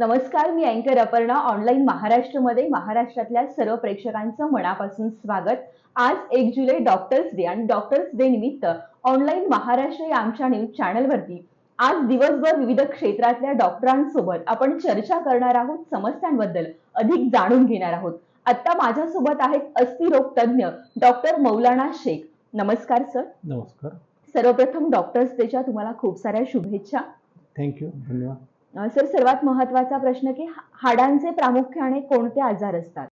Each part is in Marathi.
नमस्कार मी अँकर अपर्णा ऑनलाईन महाराष्ट्रमध्ये महाराष्ट्रातल्या सर्व प्रेक्षकांचं मनापासून स्वागत. आज एक जुलै डॉक्टर्स डे आणि डॉक्टर्स डे निमित्त ऑनलाईन महाराष्ट्र या आमच्या न्यूज चॅनलवरती आज दिवसभर विविध क्षेत्रातल्या डॉक्टरांसोबत आपण चर्चा करणार आहोत समस्यांबद्दल अधिक जाणून घेणार आहोत. आता माझ्यासोबत आहेत अस्थिरोग तज्ज्ञ डॉक्टर मौलाना शेख. नमस्कार सर नमस्कार. सर्वप्रथम डॉक्टर्स डेच्या तुम्हाला खूप साऱ्या शुभेच्छा. थँक्यू धन्यवाद. सर सर्वात महत्त्वाचा प्रश्न की हाडांचे प्रामुख्याने कोणते आजार असतात?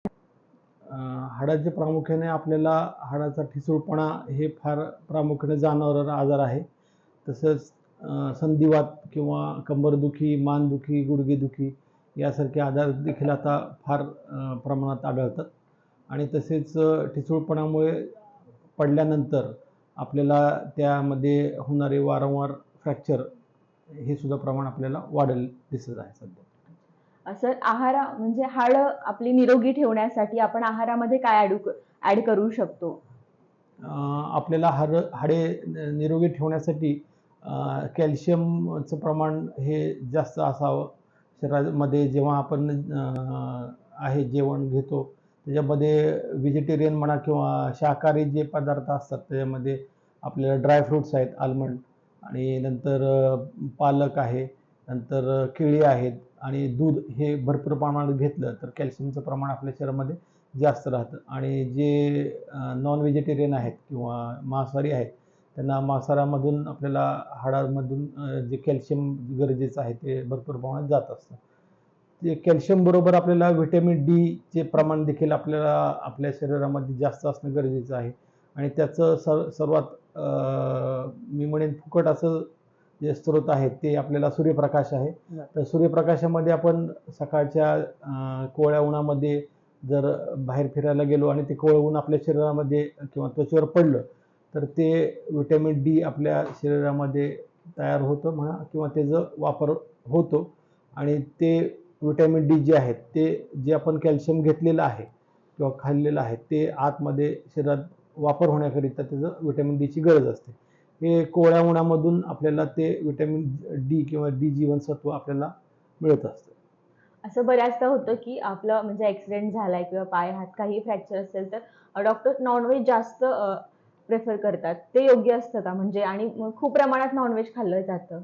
हाडांचे हाडाचे प्रामुख्याने आपल्याला हाडाचा ठिसूळपणा हे फार प्रामुख्याने जाणवणारा आजार आहे. तसंच संधिवात किंवा कंबरदुखी मानदुखी गुडघेदुखी यासारखे आजार देखील आता फार प्रमाणात आढळतात. आणि तसेच ठिसूळपणामुळे पडल्यानंतर आपल्याला त्यामध्ये होणारे वारंवार फ्रॅक्चर हे सुद्धा प्रमाण आपल्याला वाढेल दिसत आहे सध्या. सर आहारा म्हणजे हाड आपली निरोगी ठेवण्यासाठी आपण आहारामध्ये काय ऍड ऍड करू शकतो? आपल्याला हाड हाडे निरोगी ठेवण्यासाठी कॅल्शियमचं प्रमाण हे जास्त असावं. शरीरामध्ये जेव्हा आपण आहे जेवण घेतो त्याच्यामध्ये व्हेजिटेरियन म्हणा किंवा शाकाहारी जे पदार्थ असतात त्याच्यामध्ये आपल्याला ड्रायफ्रुट्स आहेत आल्मंड आणि नंतर पालक आहे नंतर केळी आहेत आणि दूध हे भरपूर प्रमाणात घेतलं तर कॅल्शियमचं प्रमाण आपल्या शरीरामध्ये जास्त राहतं. आणि जे नॉन व्हेजिटेरियन आहेत किंवा मांसाहारी आहेत त्यांना मांसाहारामधून आपल्याला हाडामधून जे कॅल्शियम गरजेचं आहे ते भरपूर प्रमाणात जात असतं. ते कॅल्शियमबरोबर आपल्याला व्हिटॅमिन डीचे प्रमाण देखील आपल्याला आपल्या शरीरामध्ये जास्त असणं गरजेचं आहे. आणि त्याचं सर सर्वात मी म्हणेन फुकट असं जे स्रोत आहेत ते आपल्याला सूर्यप्रकाश आहे. तर सूर्यप्रकाशामध्ये आपण सकाळच्या कोवळ्या उन्हामध्ये जर बाहेर फिरायला गेलो आणि ते कोवळं ऊन आपल्या शरीरामध्ये किंवा त्वचेवर पडलं तर ते विटॅमिन डी आपल्या शरीरामध्ये तयार होतं म्हणा किंवा त्याचं वापर होतो. आणि ते विटॅमिन डी जे आहेत ते जे आपण कॅल्शियम घेतलेलं आहे किंवा खाल्लेलं आहे ते आतमध्ये शरीरात वापर होण्याकरिता त्याचं विटॅमिन डीची गरज असते. हे कोवळ्या उन्हामधून आपल्याला ते विटॅमिन डी किंवा डी जीवनसत्व आपल्याला मिळत असतं. असं बऱ्याचदा होतं की आपलं म्हणजे ऍक्सिडेंट झालाय किंवा पाय हात काही फ्रॅक्चर असेल तर डॉक्टर नॉनव्हेज जास्त प्रेफर करतात. ते योग्य असतं का? म्हणजे आणि खूप प्रमाणात नॉनव्हेज खाल्लं जातं.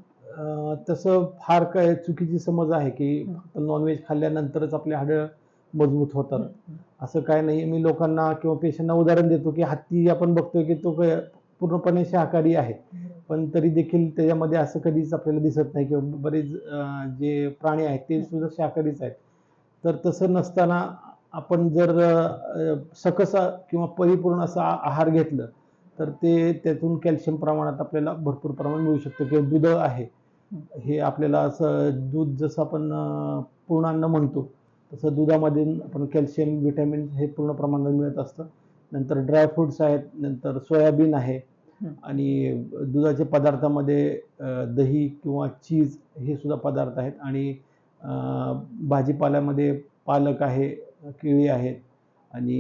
तसं फार काय चुकीची समज आहे की नॉनव्हेज खाल्ल्यानंतरच आपले हाडं मजबूत होतात. असं काय नाही. मी लोकांना किंवा पेशंटना उदाहरण देतो की हत्ती आपण बघतोय की तो पूर्णपणे शाकाहारी आहे. पण तरी देखील त्याच्यामध्ये असं कधीच आपल्याला दिसत नाही किंवा बरेच जे प्राणी आहेत ते सुद्धा शाकाहारीच आहेत. तर तसं नसताना आपण जर सकस किंवा परिपूर्ण असा आहार घेतलं तर ते त्यातून कॅल्शियम प्रमाणात आपल्याला भरपूर प्रमाणात मिळू शकतं. किंवा दूध आहे. हे आपल्याला असं दूध जसं आपण अं, पूर्णान्न म्हणतो तसं दुधामध्ये आपण कॅल्शियम विटॅमिन हे पूर्ण प्रमाणात मिळत असतं. नंतर ड्रायफ्रुट्स आहेत नंतर सोयाबीन आहे. आणि दुधाच्या पदार्थामध्ये दही किंवा चीज हे सुद्धा पदार्थ आहेत आणि भाजीपाल्यामध्ये पालक आहे केळी आहेत आणि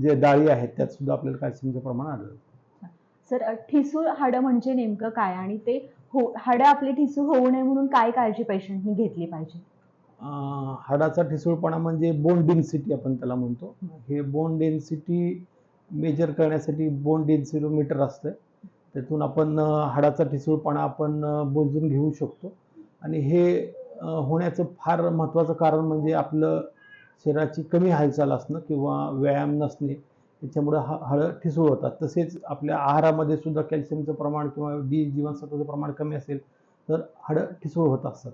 जे डाळी आहेत त्यात सुद्धा आपल्याला कॅल्शियमचं प्रमाण आढळतं. सर ठिसूळ हाडं म्हणजे नेमकं काय? आणि ते हो हाडं आपली ठिसूळ होऊ नये म्हणून काय काळजी पेशंटनी घेतली पाहिजे? हाडाचा ठिसूळपणा म्हणजे बोन डेन्सिटी आपण त्याला म्हणतो. हे बोन डेन्सिटी मेजर करण्यासाठी बोन डेन्सिलोमीटर असतं त्यातून आपण हाडाचा ठिसूळपणा आपण अं, मोजून घेऊ शकतो. आणि हे होण्याचं फार महत्त्वाचं कारण म्हणजे आपलं शरीराची कमी हालचाल असणं किंवा व्यायाम नसणे त्याच्यामुळं हा हाडं ठिसूळ होतात. तसेच आपल्या आहारामध्ये सुद्धा कॅल्शियमचं प्रमाण किंवा डी जीवनसत्वाचं प्रमाण कमी असेल तर हाडं ठिसूळ होत असतात.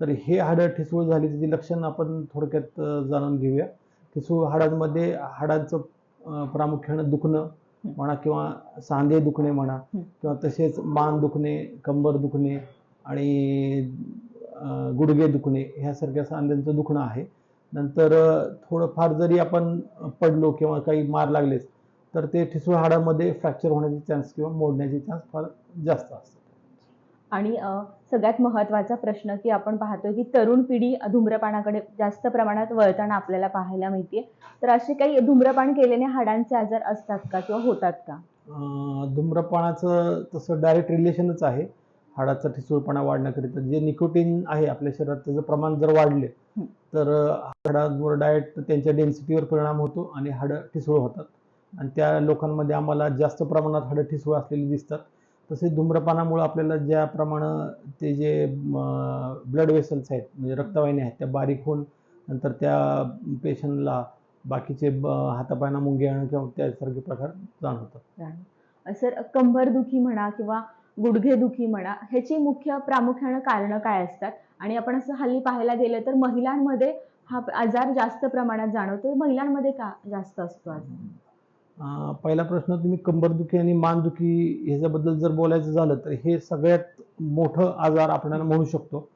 तर हे हाडं ठिसूळ झाली त्याची लक्षणं आपण थोडक्यात जाणून घेऊया. ठिसूळ हाडांमध्ये हाडांचं प्रामुख्यानं दुखणं म्हणा किंवा सांधे दुखणे म्हणा. किंवा तसेच मान दुखणे कंबर दुखणे आणि गुडघे दुखणे ह्यासारख्या सांध्यांचं दुखणं आहे. नंतर थोडंफार जरी आपण पडलो किंवा काही मार लागलेच तर ते ठिसूळ हाडामध्ये फ्रॅक्चर होण्याचे चान्स किंवा मोडण्याचे चान्स फार जास्त असतात. आणि सगळ्यात महत्त्वाचा प्रश्न की आपण पाहतो की तरुण पिढी धूम्रपानाकडे जास्त प्रमाणात वळताना आपल्याला पाहायला मिळते तर असे काही धूम्रपान केल्याने हाडांचे आजार असतात का किंवा होतात का? धूम्रपानाचं तसं डायरेक्ट रिलेशनच आहे. हाडाचा ठिसूळपणा वाढण्याकरिता जे निकोटीन आहे आपल्या शरीरात त्याचं प्रमाण जर वाढले. तर हाडांवर डायरेक्ट त्यांच्या डेन्सिटीवर परिणाम होतो आणि हाडं ठिसूळ होतात. आणि त्या लोकांमध्ये आम्हाला जास्त प्रमाणात हाडं ठिसूळ असलेली दिसतात. तसेच धूम्रपानामुळे आपल्याला ज्याप्रमाणे ते जे ब्लड वेसल्स आहेत म्हणजे रक्तवाहिन्या आहेत त्या बारीक होऊन नंतर त्या पेशंटला बाकीचे ब- हातापायांना मुंगे येणं किंवा त्यासारखे प्रकार जाणवतात. सर कंबरदुखी म्हणा किंवा गुडघेदुखी म्हणा ह्याची मुख्य प्रामुख्यानं कारणं काय असतात? आणि आपण असं हल्ली पाहायला गेलं तर महिलांमध्ये हा आजार जास्त प्रमाणात जाणवतो महिलांमध्ये का जास्त असतो आज पहिला प्रश्न तुम्ही कंबरदुखी आणि मानदुखी ह्याच्याबद्दल जर बोलायचं झालं तर हे सगळ्यात मोठं आजार आपल्याला म्हणू शकतो.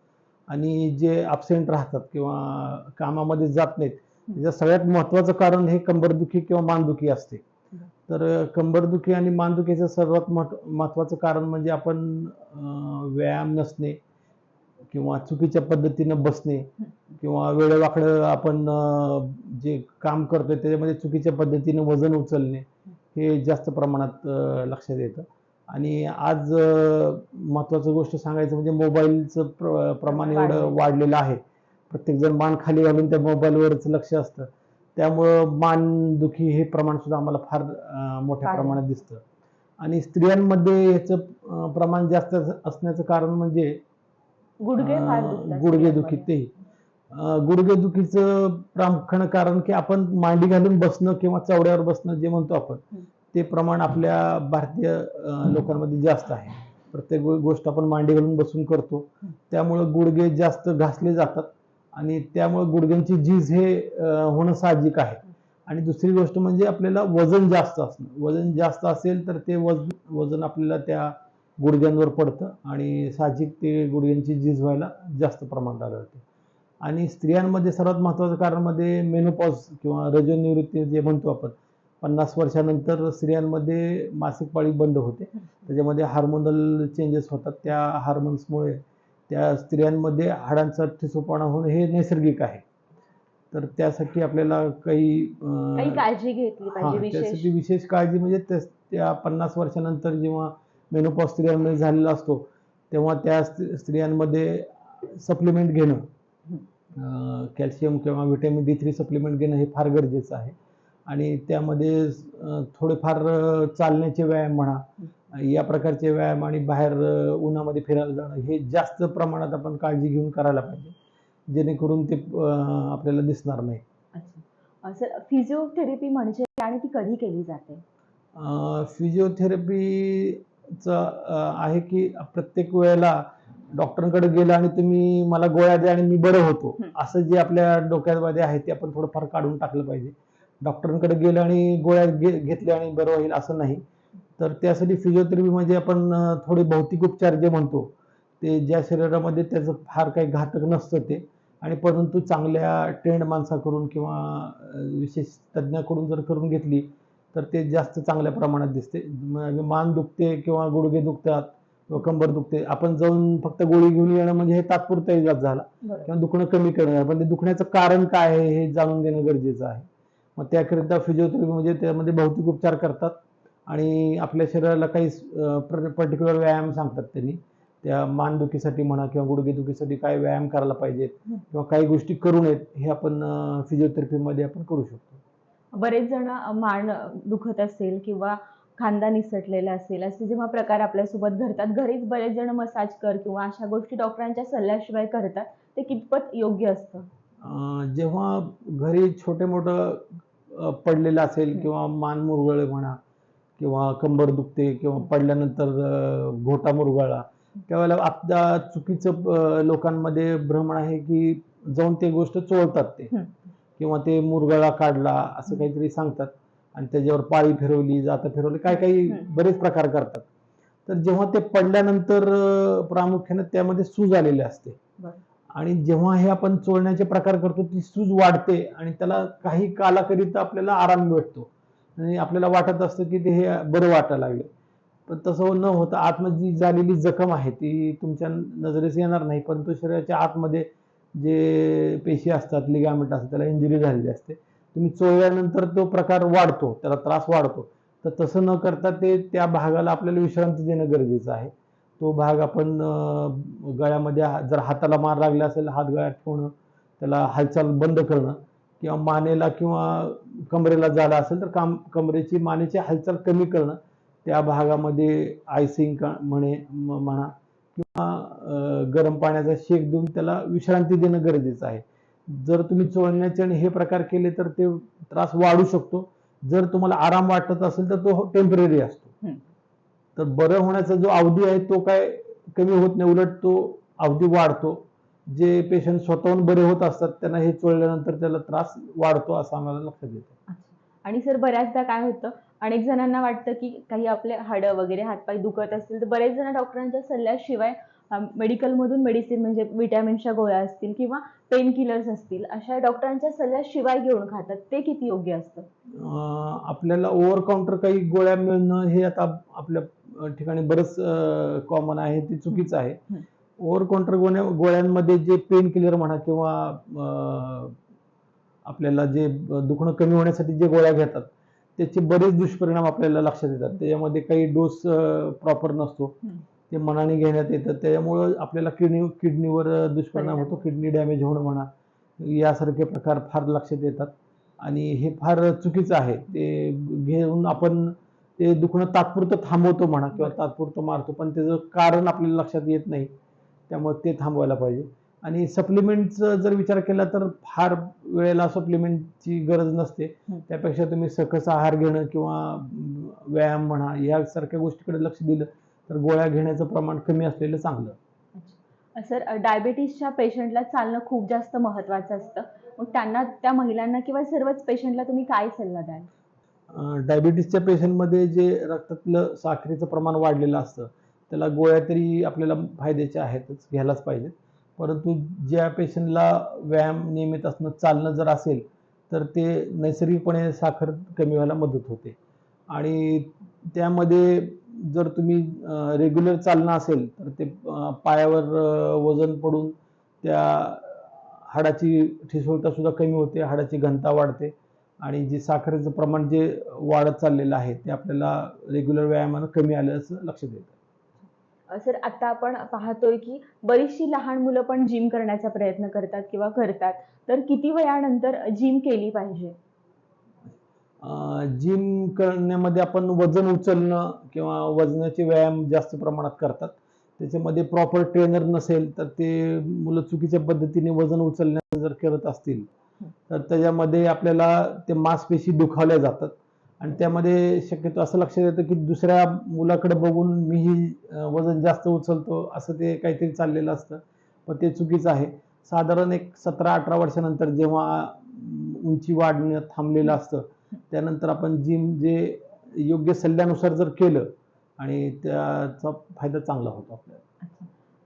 आणि जे अबसेंट राहतात किंवा कामामध्ये जात नाहीत त्याचं सगळ्यात महत्त्वाचं कारण हे कंबरदुखी किंवा मानदुखी असते. तर कंबरदुखी आणि मानदुखीचं सर्वात महत्त्व महत्त्वाचं कारण म्हणजे आपण व्यायाम नसणे किंवा चुकीच्या पद्धतीनं बसणे किंवा वेळेवाकडं आपण जे काम करतोय त्याच्यामध्ये चुकीच्या पद्धतीनं वजन उचलणे हे जास्त प्रमाणात लक्षात येतं आणि आज महत्त्वाचं गोष्ट सांगायचं म्हणजे मोबाईलचं प्र प्रमाण एवढं वाढलेलं. आहे प्रत्येकजण मान खाली घालून त्या मोबाईलवरच लक्ष असतं त्यामुळं मानदुखी हे प्रमाण सुद्धा आम्हाला फार मोठ्या. प्रमाणात दिसतं आणि स्त्रियांमध्ये याचं प्रमाण जास्त असण्याचं कारण म्हणजे गुडघे गुडघेदुखी स्त्रियांमध्ये. तेही गुडघेदुखीचं प्रामुख्यानं कारण की आपण मांडी घालून बसणं किंवा चवड्यावर बसणं जे म्हणतो आपण. ते प्रमाण आपल्या भारतीय लोकांमध्ये जास्त आहे. प्रत्येक गोष्ट आपण मांडी घालून बसून करतो. त्यामुळं गुडघे जास्त घासले जातात आणि त्यामुळे गुडघ्यांची झीज हे होणं साहजिक आहे. आणि दुसरी गोष्ट म्हणजे आपल्याला वजन जास्त असणं. वजन जास्त असेल तर ते वजन वजन आपल्याला त्या गुडघ्यांवर पडतं आणि साहजिक ते गुडघ्यांची झीज व्हायला जास्त प्रमाणात आढळते आणि स्त्रियांमध्ये सर्वात महत्त्वाचं कारण मध्ये मेनोपॉज किंवा रजोनिवृत्ती जे म्हणतो आपण पन्नास वर्षानंतर स्त्रियांमध्ये मासिक पाळी बंद होते. त्याच्यामध्ये हार्मोनल चेंजेस होतात. त्या हार्मोन्समुळे त्या स्त्रियांमध्ये हाडांचा ठिसूळपणा होणं हे नैसर्गिक आहे. तर त्यासाठी आपल्याला काही काळजी घेतली पाहिजे त्यासाठी विशेष काळजी म्हणजे त्या- त्या पन्नास वर्षानंतर जेव्हा मेनोपॉज स्त्रियांमध्ये झालेला असतो तेव्हा त्या स्त्री- स्त्रियांमध्ये सप्लिमेंट घेणं. कॅल्शियम किंवा व्हिटॅमिन डी थ्री सप्लिमेंट घेणं हे फार गरजेचं आहे. आणि त्यामध्ये थोडेफार चालण्याचे व्यायाम म्हणा या प्रकारचे व्यायाम आणि बाहेर उन्हामध्ये फिरायला जाणं हे जास्त प्रमाणात आपण काळजी घेऊन करायला पाहिजे. जेणेकरून ते आपल्याला दिसणार नाही. अच्छा. सर फिजिओथेरपी म्हणजे आणि ती कधी केली जाते? फिजिओथेरपीचं आहे की प्रत्येक वेळेला डॉक्टरांकडे गेलं आणि तुम्ही मला गोळ्या द्या आणि मी बरं होतो. असं जे आपल्या डोक्यामध्ये आहे ते आपण थोडंफार काढून टाकलं पाहिजे. डॉक्टरांकडे गेलं आणि गोळ्या घेतल्या आणि बरं होईल असं नाही. तर त्यासाठी फिजिओथेरपी म्हणजे आपण थोडे भौतिक उपचार जे म्हणतो ते ज्या शरीरामध्ये त्याचं फार काही घातक नसतं ते. आणि परंतु चांगल्या ट्रेंड माणसाकडून किंवा विशेष तज्ज्ञाकडून जर करून घेतली तर ते जास्त चांगल्या प्रमाणात दिसते. मान दुखते किंवा गुडघे दुखतात किंवा कंबर दुखते. आपण जाऊन फक्त गोळी घेऊन येणं म्हणजे हे तात्पुरता इलाज झाला. किंवा दुखणं कमी करणं. पण ते दुखण्याचं कारण काय आहे हे जाणून घेणं गरजेचं आहे. मग त्याकरिता फिजिओथेरपी म्हणजे त्यामध्ये भौतिक उपचार करतात. आणि आपल्या शरीराला काही पर्टिक्युलर व्यायाम सांगतात त्यांनी. त्या मानदुखीसाठी म्हणा किंवा गुडघेदुखीसाठी काय व्यायाम करायला पाहिजेत. किंवा काही गोष्टी करू नयेत हे आपण फिजिओथेरपीमध्ये आपण करू शकतो. बरेच जण मान दुखत असेल किंवा खांदा निसटलेला असेल असे जेव्हा प्रकार आपल्यासोबत घडतात घरीच बरेच जण मसाज कर किंवा अशा गोष्टी डॉक्टरांच्या सल्ल्याशिवाय करतात ते कितपत योग्य असतं? जेव्हा घरी छोटे मोठं पडलेलं असेल. किंवा मान मुरगळे म्हणा किंवा कंबर दुखते किंवा पडल्यानंतर घोटा मुरगळला त्यावेळेला आता चुकीचं लोकांमध्ये भ्रमण आहे की जाऊन ते गोष्ट चोळतात ते. किंवा ते मुरगळा काढला असं काहीतरी सांगतात. आणि त्याच्यावर पाळी फिरवली जाता फिरवली काय काही. बरेच प्रकार करतात. तर जेव्हा ते पडल्यानंतर प्रामुख्याने त्यामध्ये सूज आलेली असते. आणि जेव्हा हे आपण चोळण्याचे प्रकार करतो ती सूज वाढते आणि त्याला काही कालाकरिता आपल्याला आराम भेटतो. आणि आपल्याला वाटत असतं की ते हे बरं वाटायला लागले. पण तसं न होता आतमध्ये जी झालेली जखम आहे ती तुमच्या नजरेस येणार नाही परंतु शरीराच्या आतमध्ये जे पेशी असतात लिगामेंट असतात त्याला इंजुरी झालेली असते. तुम्ही चोळल्यानंतर तो प्रकार वाढतो त्याला त्रास वाढतो. तर तसं न करता ते त्या भागाला आपल्याला विश्रांती देणं गरजेचं आहे. तो भाग आपण गळ्यामध्ये हा- जर हाताला मार लागला असेल हात गळ्यात ठेवणं त्याला हालचाल बंद करणं किंवा मानेला किंवा कमरेला झाला असेल तर काम कमरेची मानेची हालचाल कमी करणं त्या भागामध्ये आयसिंग का म्हणे म- म्हणा किंवा गरम पाण्याचा शेक देऊन त्याला विश्रांती देणं गरजेचं आहे. जर तुम्ही चोळण्याचे आणि हे प्रकार केले तर ते त्रास वाढू शकतो. जर तुम्हाला आराम वाटत असेल तर तो टेंपररी असतो. तर बरं होण्याचा जो अवधी आहे तो काय कमी होत नाही उलट तो अवधी वाढतो. जे पेशंट स्वतःहून बरे होत असतात त्यांना हे चोळल्यानंतर त्याला त्रास वाढतो असं आम्हाला लक्षात येतं. आणि सर बऱ्याचदा काय होतं अनेक जणांना वाटतं की काही आपले हाडं वगैरे हातपाय दुखत असतील तर बरेच जण डॉक्टरांच्या सल्ल्याशिवाय मेडिकलमधून मेडिसिन म्हणजे विटॅमिनच्या गोळ्या असतील किंवा पेन किलर्स असतील अशा डॉक्टरांच्या सल्ल्याशिवाय घेऊन खातात ते किती योग्य असतं आपल्याला ओव्हर काउंटर काही गोळ्या मिळणं हे आता आपल्या ठिकाणी बरंच कॉमन आहे ते चुकीचं आहे. ओव्हर काउंटर गोळ्या गोळ्यांमध्ये जे पेन किलर म्हणा किंवा आपल्याला जे दुखणं कमी होण्यासाठी जे गोळ्या घेतात त्याचे बरेच दुष्परिणाम आपल्याला लक्षात येतात त्याच्यामध्ये काही डोस प्रॉपर नसतो. ते मनाने घेण्यात येतं. त्याच्यामुळं आपल्याला किडनी किडनीवर दुष्परिणाम परिणाम. होतो किडनी डॅमेज होणं म्हणा यासारखे प्रकार फार लक्षात येतात. आणि हे फार चुकीचं आहे. ते घेऊन आपण ते दुखणं तात्पुरतं थांबवतो म्हणा किंवा तात्पुरतं मारतो पण त्याचं कारण आपल्याला लक्षात येत नाही. त्यामुळे ते थांबवायला पाहिजे. आणि सप्लिमेंटचा जर विचार केला तर फार वेळेला सप्लिमेंटची गरज नसते. त्यापेक्षा तुम्ही सकस आहार घेणं किंवा व्यायाम म्हणा यासारख्या गोष्टीकडे लक्ष दिलं तर गोळ्या घेण्याचं प्रमाण कमी असलेलं चांगलं. सर डायबिटीसच्या पेशंटला चालणं खूप जास्त महत्वाचं असतं. मग त्यांना त्या महिलांना किंवा सर्वच पेशंटला तुम्ही काय सल्ला द्याल? डायबिटीसच्या पेशंटमध्ये जे रक्तातलं साखरेचं प्रमाण वाढलेलं असतं त्याला गोळ्या तरी आपल्याला फायद्याच्या आहेतच घ्यायलाच पाहिजेत. परंतु ज्या पेशंटला व्यायाम नियमित असणं चालणं जर असेल तर ते नैसर्गिकपणे साखर कमी व्हायला मदत होते. आणि त्यामध्ये जर तुम्ही रेग्युलर चालणं असेल तर ते पायावर वजन पडून त्या हाडाची ठिसूळता सुद्धा कमी होते हाडाची घनता वाढते आणि जे साखरेचं प्रमाण जे वाढत चाललेलं आहे ते आपल्याला रेग्युलर व्यायामानं कमी आलं असं लक्षात येतं. सर आता आपण पाहतोय की बरीचशी लहान मुलं पण जिम करण्याचा प्रयत्न करतात किंवा करतात. तर किती वयानंतर जिम केली पाहिजे? जिम करण्यामध्ये आपण वजन उचलणं किंवा वजनाचे व्यायाम जास्त प्रमाणात करतात. त्याच्यामध्ये प्रॉपर ट्रेनर नसेल तर ते मुलं चुकीच्या पद्धतीने वजन उचलण्याचं जर करत असतील तर त्याच्यामध्ये आपल्याला ते मांसपेशी दुखावल्या जातात. आणि त्यामध्ये शक्यतो असं लक्षात येतं की दुसऱ्या मुलाकडे बघून मीही वजन जास्त उचलतो असं ते काहीतरी चाललेलं असतं. पण ते चुकीचं आहे. साधारण एक सतरा अठरा वर्षानंतर जेव्हा उंची वाढणं थांबलेलं असतं त्यानंतर आपण जिम जे योग्य सल्ल्यानुसार जर केलं आणि त्याचा फायदा चांगला होतो आपल्याला.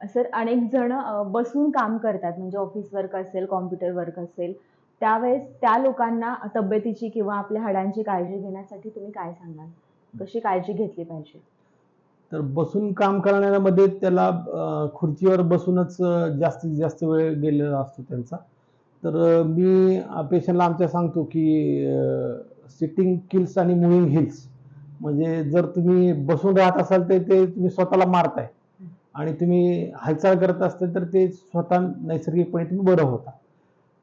सर अनेक जण बसून काम करतात म्हणजे ऑफिस वर्क असेल कॉम्प्युटर वर्क असेल त्यावेळेस त्या लोकांना तब्येतीची किंवा आपल्या हाडांची काळजी घेण्यासाठी तुम्ही काय सांगाल? कशी काळजी घेतली पाहिजे? तर बसून काम करण्यामध्ये त्याला खुर्चीवर बसूनच जास्तीत जास्त वेळ गेलेला असतो त्यांचा. तर मी पेशंटला आमच्या सांगतो की सिटिंग किल्स आणि मुव्हिंग हिल्स म्हणजे जर तुम्ही बसून राहत असाल तर ते तुम्ही स्वतःला मारताय. आणि तुम्ही हालचाल करत असताल तर ते स्वतः नैसर्गिकपणे तुम्ही बरं होता.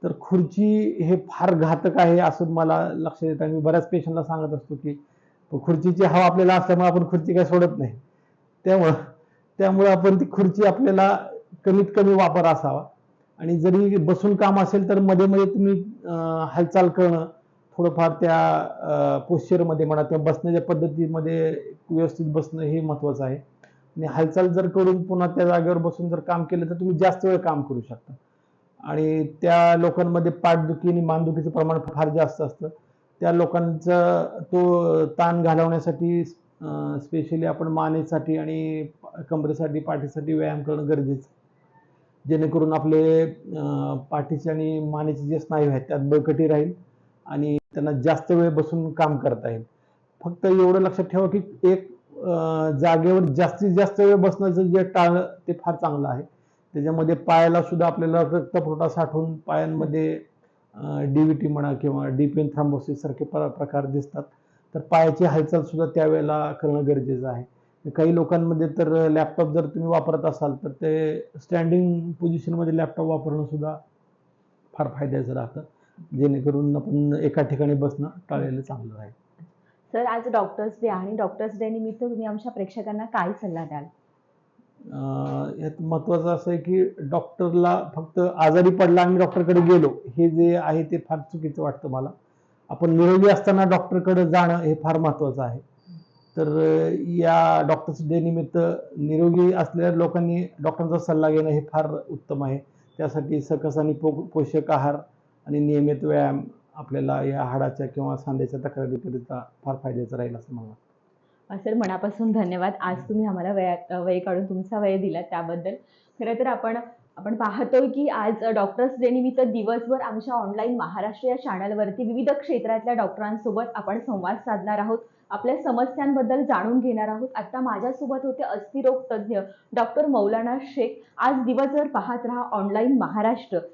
तर खुर्ची हे फार घातक आहे असं मला लक्षात येतं आणि मी बऱ्याच पेशंटला सांगत असतो की खुर्चीची हवा आपल्याला असल्यामुळे आपण खुर्ची काय सोडत नाही. त्यामुळं त्यामुळं आपण ती खुर्ची आपल्याला कमीत कमी वापर असावा. आणि जरी बसून काम असेल तर मध्ये मध्ये तुम्ही हालचाल करणं थोडंफार त्या पोश्चरमध्ये म्हणा किंवा बसण्याच्या पद्धतीमध्ये व्यवस्थित बसणं हे महत्त्वाचं आहे. आणि हालचाल जर करून पुन्हा त्या जागेवर बसून जर काम केलं तर तुम्ही जास्त वेळ काम करू शकता. आणि त्या लोकांमध्ये पाठदुखी आणि मानदुखीचं प्रमाण फार जास्त असतं. त्या लोकांचा तो ताण घालवण्यासाठी स्पेशली आपण मानेसाठी आणि कमरेसाठी पाठीसाठी व्यायाम करणं गरजेचं जेणेकरून आपले पाठीचे आणि मानेचे जे स्नायू आहेत त्यात बळकटी राहील आणि त्यांना जास्त वेळ बसून काम करता येईल फक्त एवढं लक्षात ठेवा की एक जागेवर जास्तीत जास्त वेळ बसण्याचं जे टाळलं ते फार चांगलं आहे. त्याच्यामध्ये पायाला सुद्धा आपल्याला रक्तपुरवठा साठवून पायांमध्ये डी व्ही टी म्हणा किंवा डीपेन थ्रॉम्बोसिस सारखे प्रकार दिसतात. तर पायाची हालचाल सुद्धा त्यावेळेला करणं गरजेचं आहे. काही लोकांमध्ये तर लॅपटॉप जर तुम्ही वापरत असाल तर ते स्टँडिंग पोझिशनमध्ये लॅपटॉप वापरणं सुद्धा फार फायद्याचं राहतं. जेणेकरून आपण एका ठिकाणी बसणं टाळलेलं चांगलं राहील सर आज डॉक्टर्स डे आणि डॉक्टर्स डे निमित्त तुम्ही आमच्या प्रेक्षकांना काय सल्ला द्याल? यात महत्त्वाचं असं आहे की डॉक्टरला फक्त आजारी पडला आणि डॉक्टरकडे गेलो हे जे आहे ते फार चुकीचं वाटतं मला. आपण निरोगी असताना डॉक्टरकडे जाणं हे फार महत्त्वाचं आहे. तर या डॉक्टर्स डे निमित्त निरोगी असलेल्या लोकांनी डॉक्टरांचा सल्ला घेणं हे फार उत्तम आहे. त्यासाठी सकस आणि पो पोषक आहार आणि नियमित व्यायाम आपल्याला या हाडाच्या किंवा सांध्याच्या तक्रारीकरिता फार फायद्याचं राहील असं मला सर मनापासून धन्यवाद. आज तुम्ही आम्हाला वेळ वेळ काढून तुमचा वेळ दिला त्याबद्दल. खरं तर आपण आपण पाहतोय की आज डॉक्टर्स डे निमित्त दिवसभर आमच्या ऑनलाईन महाराष्ट्र या चॅनलवरती विविध क्षेत्रातल्या डॉक्टरांसोबत आपण संवाद साधणार आहोत. आपल्या समस्यांबद्दल जाणून घेणार आहोत. आता माझ्यासोबत होते अस्थिरोग तज्ज्ञ डॉक्टर मौलाना शेख. आज दिवसभर पाहत रहा ऑनलाईन महाराष्ट्र.